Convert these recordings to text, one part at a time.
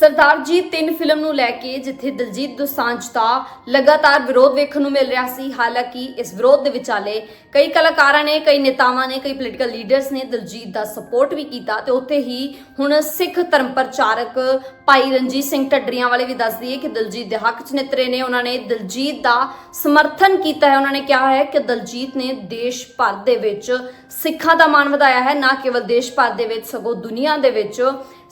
ਸਰਦਾਰ ਜੀ, ਤਿੰਨ ਫਿਲਮ ਨੂੰ ਲੈ ਕੇ ਜਿੱਥੇ ਦਿਲਜੀਤ ਦੋਸਾਂਝ ਦਾ ਲਗਾਤਾਰ ਵਿਰੋਧ ਵੇਖਣ ਨੂੰ ਮਿਲ ਰਿਹਾ ਸੀ, ਹਾਲਾਂਕਿ ਇਸ ਵਿਰੋਧ ਦੇ ਵਿਚਾਲੇ ਕਈ ਕਲਾਕਾਰਾਂ ਨੇ, ਕਈ ਨੇਤਾਵਾਂ ਨੇ, ਕਈ ਪੋਲੀਟੀਕਲ ਲੀਡਰਸ ਨੇ ਦਿਲਜੀਤ ਦਾ ਸਪੋਰਟ ਵੀ ਕੀਤਾ ਤੇ ਉੱਥੇ ਹੀ ਹੁਣ ਸਿੱਖ ਧਰਮ ਪ੍ਰਚਾਰਕ ਭਾਈ ਰਣਜੀਤ ਸਿੰਘ ਢੱਡਰੀਆਂ ਵਾਲੇ ਵੀ ਦੱਸ ਦਈਏ ਕਿ ਦਿਲਜੀਤ ਦੇ ਹੱਕ 'ਚ ਨਿਤਰੇ ਨੇ ਉਹਨਾਂ ਨੇ ਦਿਲਜੀਤ ਦਾ ਸਮਰਥਨ ਕੀਤਾ ਹੈ। ਉਹਨਾਂ ਨੇ ਕਿਹਾ ਹੈ ਕਿ ਦਲਜੀਤ ਨੇ ਦੇਸ਼ ਭਰ ਦੇ ਵਿੱਚ ਸਿੱਖਾਂ ਦਾ ਮਾਣ ਵਧਾਇਆ ਹੈ, ਨਾ ਕੇਵਲ ਦੇਸ਼ ਭਰ ਦੇ ਵਿੱਚ, ਸਗੋਂ ਦੁਨੀਆ ਦੇ ਵਿੱਚ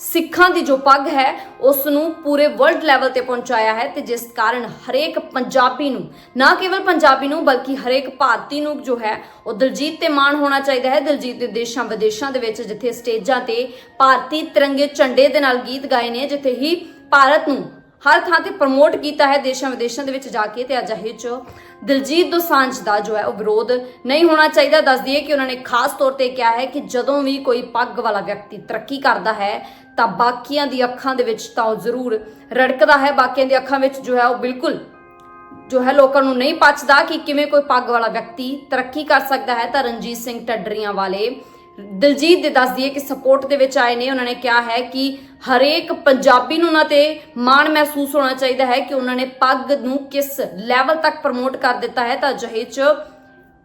ਸਿੱਖਾਂ ਦੀ ਜੋ ਪੱਗ ਹੈ ਉਸ ਨੂੰ ਪੂਰੇ ਵਰਲਡ ਲੈਵਲ ਤੇ ਪਹੁੰਚਾਇਆ ਹੈ ਤੇ ਜਿਸ ਕਾਰਨ ਹਰੇਕ ਪੰਜਾਬੀ ਨੂੰ, ਨਾ ਕੇਵਲ ਪੰਜਾਬੀ ਨੂੰ, ਬਲਕਿ ਹਰੇਕ ਭਾਰਤੀ ਨੂੰ ਜੋ ਹੈ, ਉਹ ਦਿਲਜੀਤ ਤੇ ਮਾਣ ਹੋਣਾ ਚਾਹੀਦਾ ਹੈ। ਦਿਲਜੀਤ ਦੇ ਦੇਸ਼ਾਂ ਵਿਦੇਸ਼ਾਂ ਦੇ ਵਿੱਚ ਜਿੱਥੇ ਸਟੇਜਾਂ ਤੇ ਭਾਰਤੀ ਤਿਰੰਗੇ ਝੰਡੇ ਦੇ ਨਾਲ ਗੀਤ ਗਾਏ ਨੇ, ਜਿੱਥੇ ਹੀ ਭਾਰਤ ਨੂੰ ਹਰ ਥਾਂ ਤੇ ਪ੍ਰਮੋਟ ਕੀਤਾ ਹੈ ਦੇਸ਼ਾਂ ਵਿਦੇਸ਼ਾਂ ਦੇ ਵਿੱਚ ਜਾ ਕੇ ਤੇ ਅਜਿਹੇ ਚ ਦਿਲਜੀਤ ਦੋਸਾਂਝ ਦਾ ਜੋ ਹੈ ਉਹ ਵਿਰੋਧ ਨਹੀਂ ਹੋਣਾ ਚਾਹੀਦਾ। ਦੱਸ ਦਈਏ ਕਿ ਉਹਨਾਂ ਨੇ ਖਾਸ ਤੌਰ ਤੇ ਕਿਹਾ ਹੈ ਕਿ ਜਦੋਂ ਵੀ ਕੋਈ ਪੱਗ ਵਾਲਾ ਵਿਅਕਤੀ ਤਰੱਕੀ ਕਰਦਾ ਹੈ, ਤਾਂ ਬਾਕੀਆਂ ਦੀ ਅੱਖਾਂ ਦੇ ਵਿੱਚ ਤਾਂ ਉਹ ਜ਼ਰੂਰ ਰੜਕਦਾ ਹੈ। ਬਾਕੀਆਂ ਦੀ ਅੱਖਾਂ ਵਿੱਚ ਜੋ ਹੈ ਉਹ ਬਿਲਕੁਲ ਜੋ ਹੈ ਲੋਕਾਂ ਨੂੰ ਨਹੀਂ ਪਚਦਾ ਕਿ ਕਿਵੇਂ ਕੋਈ ਪੱਗ ਵਾਲਾ ਵਿਅਕਤੀ ਤਰੱਕੀ ਕਰ ਸਕਦਾ ਹੈ। ਤਾਂ ਰਣਜੀਤ ਸਿੰਘ ਟੱਡਰੀਆਂ ਵਾਲੇ ਦਿਲਜੀਤ ਦੇ ਦੱਸ ਦਈਏ ਕਿ ਸਪੋਰਟ ਦੇ ਵਿੱਚ ਆਏ ਨੇ। ਉਹਨਾਂ ਨੇ ਕਿਹਾ ਹੈ ਕਿ ਹਰੇਕ ਪੰਜਾਬੀ ਨੂੰ ਉਹਨਾਂ ਤੇ ਮਾਣ ਮਹਿਸੂਸ ਹੋਣਾ ਚਾਹੀਦਾ ਹੈ ਕਿ ਉਹਨਾਂ ਨੇ ਪੱਗ ਨੂੰ ਕਿਸ ਲੈਵਲ ਤੱਕ ਪ੍ਰਮੋਟ ਕਰ ਦਿੱਤਾ ਹੈ ਤਾਂ ਅਜਿਹੇ 'ਚ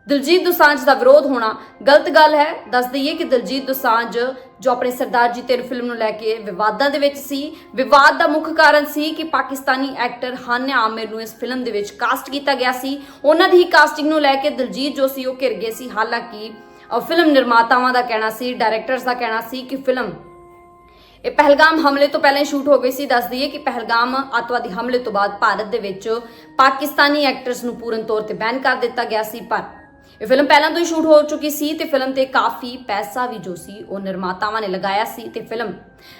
ਦਿਲਜੀਤ ਦੁਸਾਂਝ ਦਾ ਵਿਰੋਧ ਹੋਣਾ ਗਲਤ ਗੱਲ ਹੈ। ਦੱਸ ਦਈਏ ਕਿ ਦਿਲਜੀਤ ਦੋਸਾਂਝ, ਜੋ ਆਪਣੇ ਸਰਦਾਰ ਜੀ ਤੇਰੀ ਫਿਲਮ ਨੂੰ ਲੈ ਕੇ ਵਿਵਾਦਾਂ ਦੇ ਵਿੱਚ ਸੀ, ਵਿਵਾਦ ਦਾ ਮੁੱਖ ਕਾਰਨ ਸੀ ਕਿ ਪਾਕਿਸਤਾਨੀ ਐਕਟਰ ਹਾਨਿਆ ਆਮਿਰ ਨੂੰ ਇਸ ਫਿਲਮ ਦੇ ਵਿੱਚ ਕਾਸਟ ਕੀਤਾ ਗਿਆ ਸੀ। ਉਹਨਾਂ ਦੀ ਹੀ ਕਾਸਟਿੰਗ ਨੂੰ ਲੈ ਕੇ ਦਿਲਜੀਤ ਜੋ ਸੀ ਉਹ ਘਿਰ ਗਏ ਸੀ। ਹਾਲਾਂਕਿ ਫਿਲਮ ਨਿਰਮਾਤਾਵਾਂ ਦਾ ਕਹਿਣਾ ਸੀ ਡਾਇਰੈਕਟਰਸ ਦਾ ਕਹਿਣਾ ਸੀ ਕਿ ਫਿਲਮ ਇਹ ਪਹਿਲਗਾਮ ਹਮਲੇ ਤੋਂ ਪਹਿਲਾਂ ਸ਼ੂਟ ਹੋ ਗਈ ਸੀ। ਦੱਸ ਦਈਏ ਕਿ ਪਹਿਲਗਾਮ ਅੱਤਵਾਦੀ ਹਮਲੇ ਤੋਂ ਬਾਅਦ ਭਾਰਤ ਦੇ ਵਿੱਚ ਪਾਕਿਸਤਾਨੀ ਐਕਟਰਸ ਨੂੰ ਪੂਰਨ ਤੌਰ ਤੇ ਬੈਨ ਕਰ ਦਿੱਤਾ ਗਿਆ ਸੀ, ਪਰ ਇਹ ਫਿਲਮ ਪਹਿਲਾਂ ਤੋਂ ਹੀ ਸ਼ੂਟ ਹੋ ਚੁੱਕੀ ਸੀ ਤੇ ਫਿਲਮ ਤੇ ਕਾਫੀ ਪੈਸਾ ਵੀ ਜੋ ਸੀ ਉਹ ਨਿਰਮਾਤਾਵਾਂ ਨੇ ਲਗਾਇਆ ਸੀ ਤੇ ਫਿਲਮ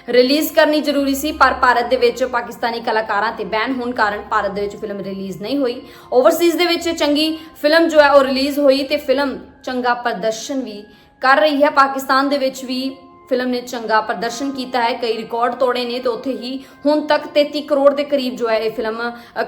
ਰਿਲੀਜ਼ ਕਰਨੀ ਜ਼ਰੂਰੀ ਸੀ, ਪਰ ਭਾਰਤ ਦੇ ਵਿੱਚ ਪਾਕਿਸਤਾਨੀ ਕਲਾਕਾਰਾਂ ਤੇ ਬੈਨ ਹੋਣ ਕਾਰਨ ਭਾਰਤ ਦੇ ਵਿੱਚ ਫਿਲਮ ਰਿਲੀਜ਼ ਨਹੀਂ ਹੋਈ। ਓਵਰਸੀਜ਼ ਦੇ ਵਿੱਚ ਚੰਗੀ ਫਿਲਮ ਜੋ ਹੈ ਉਹ ਰਿਲੀਜ਼ ਹੋਈ ਤੇ ਫਿਲਮ ਚੰਗਾ ਪ੍ਰਦਰਸ਼ਨ ਵੀ ਕਰ ਰਹੀ ਹੈ। ਪਾਕਿਸਤਾਨ ਦੇ ਵਿੱਚ ਵੀ ਫਿਲਮ ਨੇ ਚੰਗਾ ਪ੍ਰਦਰਸ਼ਨ ਕੀਤਾ ਹੈ ਕਈ ਰਿਕਾਰਡ ਤੋੜੇ ਨੇ ਤੇ ਉੱਥੇ ਹੀ ਹੁਣ ਤੱਕ 33 ਕਰੋੜ ਦੇ ਕਰੀਬ ਜੋ ਹੈ ਇਹ ਫਿਲਮ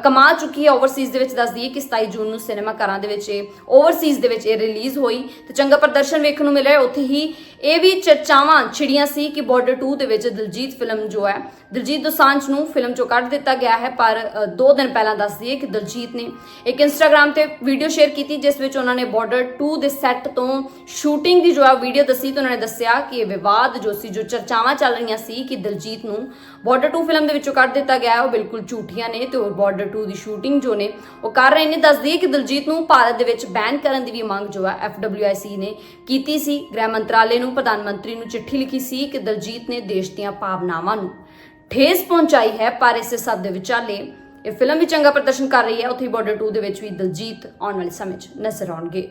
ਕਮਾ ਚੁੱਕੀ ਹੈ। ਓਵਰਸੀਜ਼ ਦੇ ਵਿੱਚ ਦੱਸ ਦਈਏ ਕਿ 27 ਜੂਨ ਨੂੰ ਸਿਨੇਮਾ ਘਰਾਂ ਦੇ ਵਿੱਚ ਇਹ ਓਵਰਸੀਜ਼ ਦੇ ਵਿੱਚ ਇਹ ਰਿਲੀਜ਼ ਹੋਈ ਤੇ ਚੰਗਾ ਪ੍ਰਦਰਸ਼ਨ ਵੇਖਣ ਨੂੰ ਮਿਲਿਆ ਉੱਥੇ ਹੀ ਇਹ ਵੀ ਚਰਚਾਵਾਂ ਛਿੜੀਆਂ ਸੀ ਕਿ ਬਾਰਡਰ 2 ਦੇ ਵਿੱਚ ਦਿਲਜੀਤ ਫਿਲਮ ਜੋ ਹੈ ਦਿਲਜੀਤ ਦੋਸਾਂਝ ਨੂੰ ਫਿਲਮ ਚੋਂ ਕੱਢ ਦਿੱਤਾ ਗਿਆ ਹੈ। ਪਰ ਅ, ਦੋ ਦਿਨ ਪਹਿਲਾਂ ਦੱਸ ਦਈਏ ਕਿ ਦਿਲਜੀਤ ਨੇ ਇੱਕ ਇੰਸਟਾਗ੍ਰam ਤੇ ਵੀਡੀਓ ਸ਼ੇਅਰ ਕੀਤੀ ਜਿਸ ਵਿੱਚ ਉਹਨਾਂ ਨੇ ਬਾਰਡਰ 2 ਦੇ ਸੈੱਟ ਤੋਂ ਸ਼ੂਟਿੰਗ ਦੀ ਜੋ ਹੈ ਵੀਡੀਓ ਦੱਸੀ ਤੇ ਉਹਨਾਂ ਨੇ ਦੱਸਿਆ ਕਿ ਇਹ ਵਿਵਾਦ ਜੋ ਸੀ, ਜੋ ਚਰਚਾਵਾਂ ਚੱਲ ਰਹੀਆਂ ਸੀ ਕਿ ਦਿਲਜੀਤ ਨੂੰ ਬਾਰਡਰ 2 ਫਿਲਮ ਦੇ ਵਿੱਚੋਂ ਕੱਢ ਦਿੱਤਾ ਗਿਆ ਉਹ ਬਿਲਕੁਲ ਝੂਠੀਆਂ ਨੇ ਤੇ ਉਹ ਬਾਰਡਰ 2 ਦੀ ਸ਼ੂਟਿੰਗ ਜੋ ਨੇ, ਉਹ ਕਰ ਰਹੇ ਨੇ। ਦੱਸ ਦਈਏ ਕਿ ਦਿਲਜੀਤ ਨੂੰ ਭਾਰਤ ਦੇ ਵਿੱਚ ਬੈਨ ਕਰਨ ਦੀ ਵੀ ਮੰਗ ਜੋ ਹੈ FWIC ਨੇ ਕੀਤੀ ਸੀ। ਗ੍ਰਹਿ ਮੰਤਰਾਲੇ ਨੂੰ, ਪ੍ਰਧਾਨ ਮੰਤਰੀ ਨੂੰ ਚਿੱਠੀ ਲਿਖੀ ਸੀ ਕਿ ਦਲਜੀਤ ਨੇ ਦੇਸ਼ ਦੀਆਂ ਭਾਵਨਾਵਾਂ ਨੂੰ ਠੇਸ ਪਹੁੰਚਾਈ ਹੈ, ਪਰ ਇਸੇ ਸਭ ਦੇ ਵਿਚਾਲੇ ਇਹ ਫਿਲਮ ਵੀ ਚੰਗਾ ਪ੍ਰਦਰਸ਼ਨ ਕਰ ਰਹੀ ਹੈ। ਉੱਥੇ ਬਾਰਡਰ 2 ਦੇ ਵਿੱਚ ਵੀ ਦਿਲਜੀਤ ਆਉਣ ਵਾਲੇ ਸਮੇਂ 'ਚ ਨਜ਼ਰ ਆਉਣਗੇ।